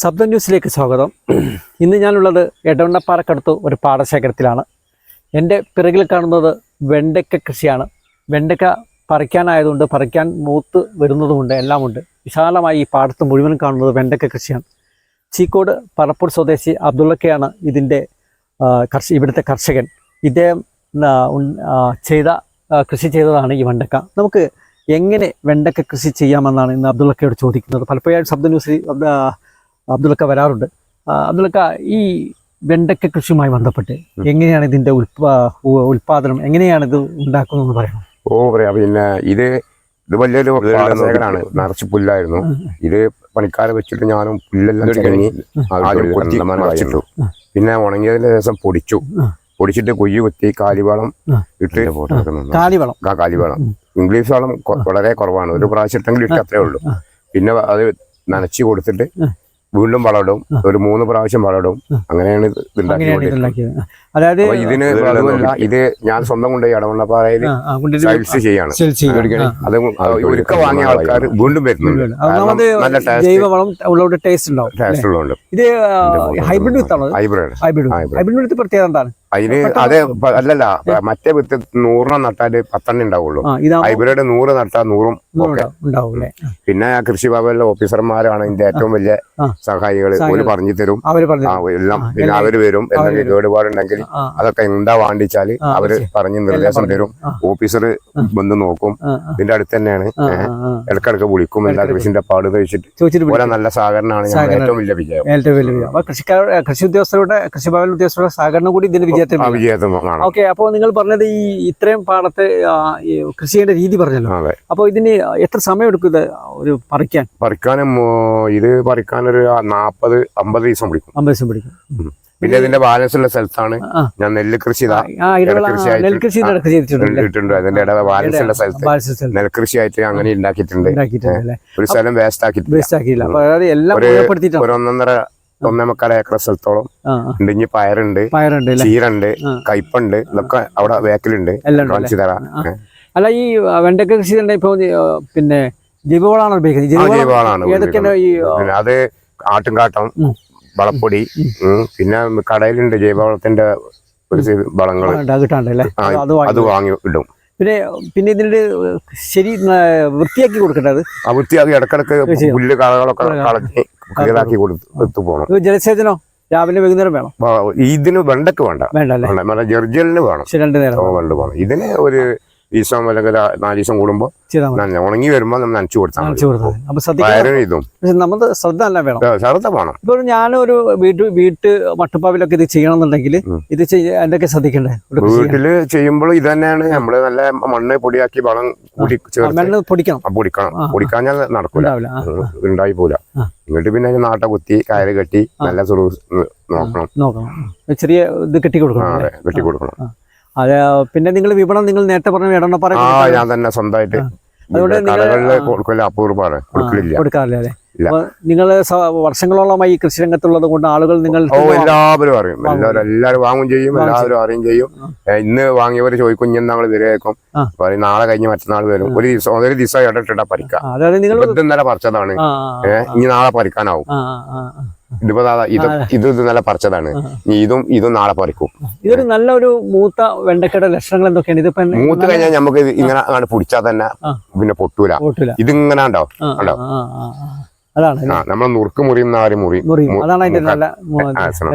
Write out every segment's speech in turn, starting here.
ശബ്ദ ന്യൂസിലേക്ക് സ്വാഗതം. ഇന്ന് ഞാനുള്ളത് എടവണ്ണപ്പാറക്കടുത്ത് ഒരു പാടശേഖരത്തിലാണ്. എന്റെ പിറകിൽ കാണുന്നത് വെണ്ടയ്ക്ക കൃഷിയാണ്. വെണ്ടയ്ക്ക പറിക്കാനായതുകൊണ്ട് പറിക്കാൻ മൂത്ത് വരുന്നതുമുണ്ട് എല്ലാമുണ്ട്. വിശാലമായി ഈ പാടത്ത് മുഴുവൻ കാണുന്നത് വെണ്ടയ്ക്ക കൃഷിയാണ്. ചീക്കോട് പറപ്പൂർ സ്വദേശി അബ്ദുള്ളക്കയാണ് ഇതിന്റെ കർഷ ഇവിടുത്തെ കർഷകൻ. ഇദ്ദേഹം ചെയ്ത കൃഷി ചെയ്തതാണ് ഈ വെണ്ടക്ക നമുക്ക് എങ്ങനെ വെണ്ടക്ക കൃഷി ചെയ്യാമെന്നാണ് ഇന്ന് അബ്ദുള്ളക്കയോട് ചോദിക്കുന്നത്. പലപ്പോഴും ശബ്ദ ന്യൂസിൽ അബ്ദ- അബ്ദുള്ളക്ക വരാറുണ്ട്. അബ്ദുൾക്ക ഈ വെണ്ടക്ക കൃഷിയുമായി ബന്ധപ്പെട്ട് എങ്ങനെയാണ് ഇതിന്റെ ഉൽപാ ഉൽപാദനം എങ്ങനെയാണ് ഇത് ഉണ്ടാക്കുന്നതെന്ന് പറയണം? ഓ പറയാം. പിന്നെ ഇത് ഇത് വലിയൊരു പാടശേഖരാണ് നിറച്ച് പുല്ലായിരുന്നു. ഇത് പണിക്കാരെ വെച്ചിട്ട് ഞാനും പുല്ലെല്ലാം മറച്ചിട്ടു പിന്നെ ഉണങ്ങിയതിന് ശേഷം പൊടിച്ചു. പൊടിച്ചിട്ട് കൊയ്യ് കുത്തി കാലിവളം ഇട്ട് കാലിവളം. ആ കാലിവളം. ഇംഗ്ലീഷ് വളം വളരെ കുറവാണ്. ഒരു പ്രാവശ്യം ഇട്ടെങ്കിലും ഇട്ട് അത്രേ ഉള്ളൂ. പിന്നെ അത് നനച്ചു കൊടുത്തിട്ട്. വീണ്ടും വളമിടും ആ. ഒരു മൂന്ന് പ്രാവശ്യം വളമിടും ആ. അങ്ങനെയാണ് ഇത് ഉണ്ടാക്കിയത് അതായത് ഇതിന് ഇത് ഞാൻ സ്വന്തം കൊണ്ടുപോയി ഇടവണ്ണപ്പാറയിൽ സൈൽസ് ചെയ്യാണ്. അത് ഒരുക്ക വാങ്ങിയ ആൾക്കാർ വീണ്ടും വരുന്നുണ്ട്. നല്ല ടേസ്റ്റ് ടേസ്റ്റ് ഉള്ളതുകൊണ്ട് ഇത് ഹൈബ്രിഡ് വിത്താണോ? Hybrid hybrid. ഹൈബ്രിഡ് വിത്ത് പ്രത്യേകത എന്താണ്? അതിന് അതെ അല്ലല്ല മറ്റേ വിത്ത് നൂറെണ്ണം നട്ടാൽ പത്തെണ്ണം ഉണ്ടാവുള്ളൂ. ഹൈബ്രിഡ് നൂറ് നട്ടാൽ നൂറും പിന്നെ കൃഷി ഭവനിലെ ഓഫീസർമാരാണ് ഇതിന്റെ ഏറ്റവും വലിയ. സഹായികൾ ഓര് പറഞ്ഞു തരും. എല്ലാം പിന്നെ അവർ വരും. എന്തെങ്കിലും. കേടുപാടുണ്ടെങ്കിൽ അതൊക്കെ എന്താ വാണ്ടിച്ചാൽ അവർ. പറഞ്ഞ് നിർദ്ദേശം തരും. ഓഫീസർ വന്ന് നോക്കും. ഇതിന്റെ അടുത്ത് തന്നെയാണ്. ഇടക്കിടക്ക് വിളിക്കും. എല്ലാ കൃഷിന്റെ പാട് കഴിച്ചിട്ട് ചോദിച്ചിട്ട് ഓരോ നല്ല സഹകരണമാണ് ഏറ്റവും വലിയ വിജയം. കൃഷി ഉദ്യോഗസ്ഥരുടെ കൃഷിഭവൻ ഉദ്യോഗസ്ഥരുടെ സഹകരണം കൂടി ഇതിന്റെ വിജയത്തിൽ ആ വിജയത്തെ ഓക്കെ അപ്പോൾ നിങ്ങൾ പറഞ്ഞത് ഈ ഇത്രയും പാടത്തെ കൃഷി ചെയ്യേണ്ട രീതി പറഞ്ഞല്ലോ. അതെ. അപ്പോൾ ഇതിന് എത്ര സമയം എടുക്കും ഇത് ഒരു പറിക്കാൻ? പറിക്കാനും ഇത് പറിക്കാൻ ഒരു നാപ്പത് അമ്പത് ദിവസം പിടിക്കും. അമ്പത് ദിവസം പിടിക്കും. പിന്നെ ഇതിന്റെ ബാലൻസ് ഉള്ള സ്ഥലത്താണ്. ഞാൻ നെല്ല് കൃഷി ഇട്ടിട്ടുണ്ട് അതിന്റെ ഇടയിൽ ബാലൻസ് ഉള്ള സ്ഥലത്ത്. നെൽകൃഷി ആയിട്ട് അങ്ങനെ ഉണ്ടാക്കിയിട്ടുണ്ട്. ഒരു സ്ഥലം വേസ്റ്റ് ആക്കിയിട്ടില്ല. ഒരു ഒന്നൊന്നര ഒന്നേ മുക്കാൽ ഏക്കർ സ്ഥലത്തോളം. ഉണ്ട്. ഇനി പയറുണ്ട് പയറുണ്ട് ചീരണ്ട് കയ്പുണ്ട് ഇതൊക്കെ അവിടെ വേക്കലുണ്ട്. എല്ലാം കാണിച്ചു തരാം. അല്ല ഈ വെണ്ടക്ക കൃഷി തന്നെ ഇപ്പൊ പിന്നെ ജൈവവളമാണ് ഉപയോഗിക്കുന്നത്? ജൈവവളമാണ് ഈ അത് ആട്ടുംകാട്ടം വളപ്പൊടി. പിന്നെ കടയിലുണ്ട് ജൈവവളത്തിന്റെ ഒരു ഉണ്ട്, അത് വാങ്ങി ഇടും. പിന്നെ പിന്നെ ഇതിന്റെ ശരി വൃത്തിയാക്കി കൊടുക്കേണ്ടത്? ആ വൃത്തിയാക്കി ഇടക്കിടക്ക്. പുല്ല് കളകളൊക്കെ കളഞ്ഞ് ക്ലിയറാക്കി കൊടുത്തു പോകണം ഇത് ജലസേചനോ? രാവിലെ വൈകുന്നേരം വേണം? ഇതിന് വെണ്ടക്ക് വേണ്ട. വേണ്ട ജെർജലിന് വേണം. രണ്ടു നേരം. വെണ്ട വേണം. ഇതിന് ഒരു ദിവസം അല്ലെങ്കിൽ നാലീശം നാല് ദിവസം കൂടുമ്പോ ചെയ്താൽ മതി. നന- ഉണങ്ങി വരുമ്പോ നമ്മൾ നനച്ചു കൊടുത്താൽ ഇതും. ശ്രദ്ധ അല്ല വേണം. ശ്രദ്ധ വേണം. ഇപ്പൊ ഞാനൊരു വീട്ട് വീട്ട് മട്ടുപ്പാവിലൊക്കെ ഇത് ചെയ്യണമെന്നുണ്ടെങ്കിൽ ഇത് എന്തൊക്കെ ശ്രദ്ധിക്കണ്ടേ? വീട്ടിൽ ചെയ്യുമ്പോൾ ഇത് തന്നെയാണ്. നമ്മൾ നല്ല മണ്ണ് പൊടിയാക്കി വളം കൂടി മണ്ണ് പൊടിക്കണം. പൊടിക്കണം. പൊടിക്കാഞ്ഞാൽ നടക്കൂല. ഉണ്ടായി പോല എന്നിട്ട് പിന്നെ നാട്ട കുത്തി കയറ് കെട്ടി നല്ല സുറു നോക്കണം. നോക്കണം. ചെറിയ ഇത് കെട്ടി കൊടുക്കണം കെട്ടി കൊടുക്കണം. അത് പിന്നെ നിങ്ങൾ വിപണം നിങ്ങൾ നേരത്തെ പറഞ്ഞ എടണപ്പാറ ആ ഞാൻ തന്നെ സ്വന്തമായിട്ട് അതുകൊണ്ട് നിങ്ങൾ- കടകളിൽ. കൊടുക്കില്ല അപൂർവമാണ് കൊടുക്കാറില്ല അല്ലേ? നിങ്ങൾ വർഷങ്ങളോളമായി ഈ കൃഷി രംഗത്തുള്ളത് കൊണ്ട് ആളുകൾ നിങ്ങൾ എല്ലാവരും അറിയും. എല്ലാവരും എല്ലാവരും വാങ്ങും ചെയ്യും എല്ലാവരും അറിയും ചെയ്യും. ഇന്ന് വാങ്ങിയവർ ചോദിക്കും ഇനി ഞങ്ങൾ വരെയേക്കും. പറയും നാളെ കഴിഞ്ഞ് മറ്റന്നാൾ വരും. ഒരു ദിവസം ഒരു ദിവസം ഇടട്ടിട്ടാ പറിക്കാം. ഇന്നലെ പറിച്ചതാണ്? ഇനി നാളെ പറിക്കാനാവും. ഇതിപ്പോ ഇത് ഇത് ഇത് ഇന്നലെ പറിച്ചതാണ്. ഇതും ഇതും നാളെ പറിക്കും. ഇതൊരു നല്ലൊരു മൂത്ത വെണ്ടക്കയുടെ ലക്ഷണങ്ങൾ എന്തൊക്കെയാണ്? ഇതിപ്പോ മൂത്ത് കഴിഞ്ഞാൽ നമുക്ക് ഇങ്ങനെ പിടിച്ചാൽ തന്നെ പിന്നെ പൊട്ടൂല. ഇതിങ്ങനെ ഉണ്ടോ? ആ. അതാണ്. നമ്മൾ നുറുക്ക് മുറിയുന്ന ആര് മുറി. അതാണ് അതിന്റെ നല്ല ലക്ഷണം.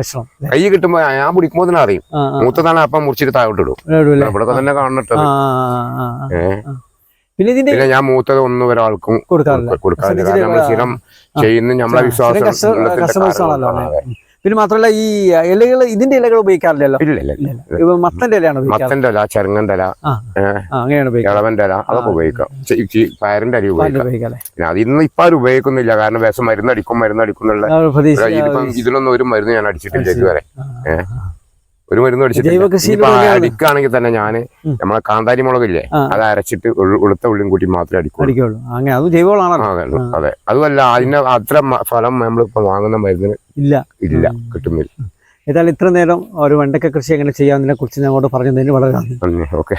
കൈ കിട്ടുമ്പോ ഞാൻ പിടിക്കുമ്പോ തന്നെ അറിയും. മൂത്തതാണ് അപ്പം മുറിച്ചിട്ട് താഴോട്ടിടും? ഇവിടെ തന്നെ കാണട്ടത് ആ, ആ, ആ, ആ. ഏ? പിന്നെ ഇതിന്റെ പിന്നെ ഞാൻ മൂത്തത് ഒന്നും ഒരാൾക്കും കൊടുക്കാറില്ല. കാരണം നമ്മൾ സ്ഥിരം ചെയ്യുന്ന നമ്മളെ വിശ്വാസം പിന്നെ മാത്രമല്ല ഈ ഇലകൾ ഇതിന്റെ ഇലകൾ ഉപയോഗിക്കാറില്ലല്ലോ? ഇല്ല മത്തന്റെ ഇലയാണ് മത്തന്റെ ഇല ചെറുങ്ങന്റെ ഇല അങ്ങനെയാണ് ഇളവന്റെ ഇല അതൊക്കെ ഉപയോഗിക്കാം. പയറിന്റെ അരി ഉപയോഗിക്കാം. അത് അതിന്ന് ഇപ്പൊ ആരും ഉപയോഗിക്കുന്നില്ല. കാരണം വിഷം മരുന്നടിക്കും മരുന്നടിക്കും എന്നുള്ള ആ, പ്രതീക്ഷ ഇതിപ്പം ഇതിലൊന്നും ഒരു മരുന്ന് ഞാൻ അടിച്ചിട്ടില്ല ഇതുവരെ. ആ, ഏ. ഒരു മരുന്ന് അടിച്ചിട്ടില്ല ഇനിയിപ്പോ അടിക്കുകയാണെങ്കിൽ തന്നെ ഞാൻ ഉം. നമ്മളെ കാന്താരി മുളകില്ലേ അത് അരച്ചിട്ട് ഉളുത്ത ഉള്ളിയും കൂട്ടി മാത്രമേ അടിക്കുള്ളൂ. അത് അതുമല്ല അതിന് അത്ര ഫലം ഫലം നമ്മളിപ്പോ വാങ്ങുന്ന മരുന്നിന് ഇല്ല. ഇല്ല കിട്ടുന്നില്ല. ഏതായാലും ഇത്ര നേരം ഒരു വെണ്ടക്ക കൃഷി എങ്ങനെ ചെയ്യാമെന്നതിനെ കുറിച്ച് ഞങ്ങളോട് പറഞ്ഞതിന് വളരെ നന്ദി. ഓക്കെ.